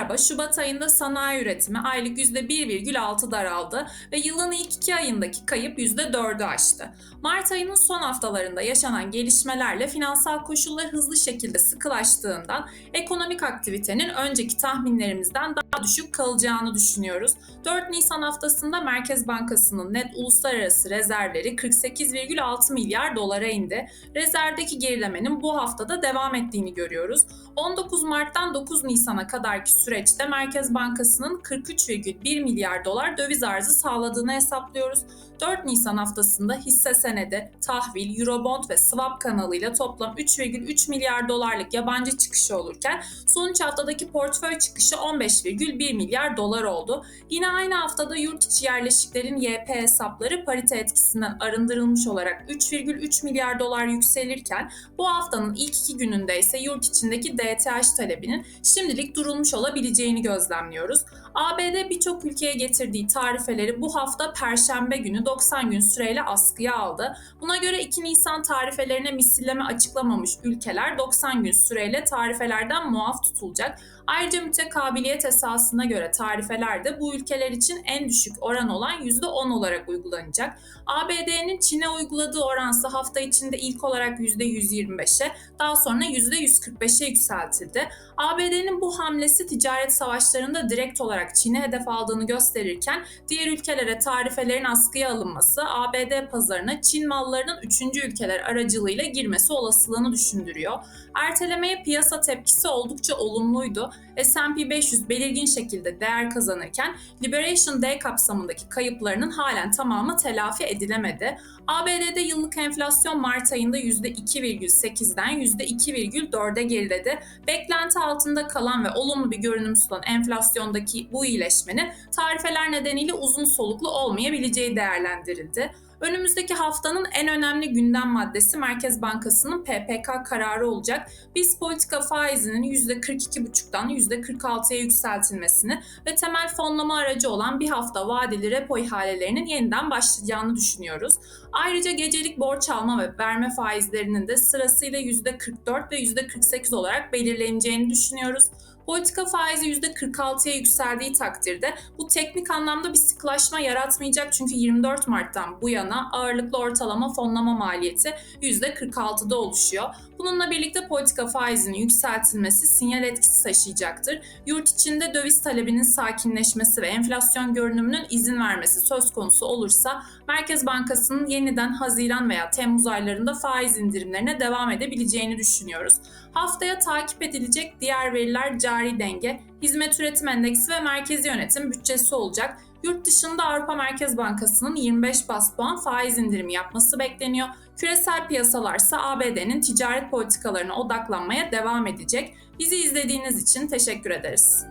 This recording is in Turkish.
Merhaba, Şubat ayında sanayi üretimi aylık %1,6 daraldı ve yılın ilk iki ayındaki kayıp %4'ü aştı. Mart ayının son haftalarında yaşanan gelişmelerle finansal koşullar hızlı şekilde sıkılaştığından ekonomik aktivitenin önceki tahminlerimizden daha düşük kalacağını düşünüyoruz. 4 Nisan haftasında Merkez Bankası'nın net uluslararası rezervleri 48,6 milyar dolara indi. Rezervdeki gerilemenin bu haftada devam ettiğini görüyoruz. 19 Mart'tan 9 Nisan'a kadarki süreçte Merkez Bankası'nın 43,1 milyar dolar döviz arzı sağladığını hesaplıyoruz. 4 Nisan haftasında hisse senedi, tahvil, eurobond ve swap kanalıyla toplam 3,3 milyar dolarlık yabancı çıkışı olurken son 3 haftadaki portföy çıkışı 15,1 milyar dolar oldu. Yine aynı haftada yurt içi yerleşiklerin YP hesapları parite etkisinden arındırılmış olarak 3,3 milyar dolar yükselirken bu haftanın ilk iki gününde ise yurt içindeki DTH talebinin şimdilik durulmuş olabileceğini gözlemliyoruz. ABD birçok ülkeye getirdiği tarifeleri bu hafta Perşembe günü 90 gün süreyle askıya aldı. Buna göre 2 Nisan tarifelerine misilleme açıklamamış ülkeler 90 gün süreyle tarifelerden muaf tutulacak. Ayrıca mütekabiliyet esasına göre tarifeler de bu ülkeler için en düşük oran olan %10 olarak uygulanacak. ABD'nin Çin'e uyguladığı oransı hafta içinde ilk olarak %125'e daha sonra %145'e yükseltildi. ABD'nin bu hamlesi ticaret savaşlarında direkt olarak Çin'e hedef aldığını gösterirken diğer ülkelere tarifelerin askıya alınması ABD pazarına Çin mallarının üçüncü ülkeler aracılığıyla girmesi olasılığını düşündürüyor. Ertelemeye piyasa tepkisi oldukça olumluydu. S&P 500 belirgin şekilde değer kazanırken Liberation Day kapsamındaki kayıplarının halen tamamı telafi edilemedi. ABD'de yıllık enflasyon Mart ayında %2,8'den %2,4'e geriledi. Beklenti altında kalan ve olumlu bir görünüm sunan enflasyondaki bu iyileşmenin tarifeler nedeniyle uzun soluklu olmayabileceği değerlendirildi. Önümüzdeki haftanın en önemli gündem maddesi Merkez Bankası'nın PPK kararı olacak. Biz politika faizinin %42,5'dan %46'ya yükseltilmesini ve temel fonlama aracı olan bir hafta vadeli repo ihalelerinin yeniden başlayacağını düşünüyoruz. Ayrıca gecelik borç alma ve verme faizlerinin de sırasıyla %44 ve %48 olarak belirleneceğini düşünüyoruz. Politika faizi %46'ya yükseldiği takdirde bu teknik anlamda bir sıkılaşma yaratmayacak çünkü 24 Mart'tan bu yana ağırlıklı ortalama fonlama maliyeti %46'da oluşuyor. Bununla birlikte politika faizinin yükseltilmesi sinyal etkisi taşıyacaktır. Yurt içinde döviz talebinin sakinleşmesi ve enflasyon görünümünün izin vermesi söz konusu olursa Merkez Bankası'nın yeniden Haziran veya Temmuz aylarında faiz indirimlerine devam edebileceğini düşünüyoruz. Haftaya takip edilecek diğer veriler cari denge, hizmet üretim endeksi ve merkezi yönetim bütçesi olacak. Yurt dışında Avrupa Merkez Bankası'nın 25 bas puan faiz indirimi yapması bekleniyor. Küresel piyasalarsa ABD'nin ticaret politikalarına odaklanmaya devam edecek. Bizi izlediğiniz için teşekkür ederiz.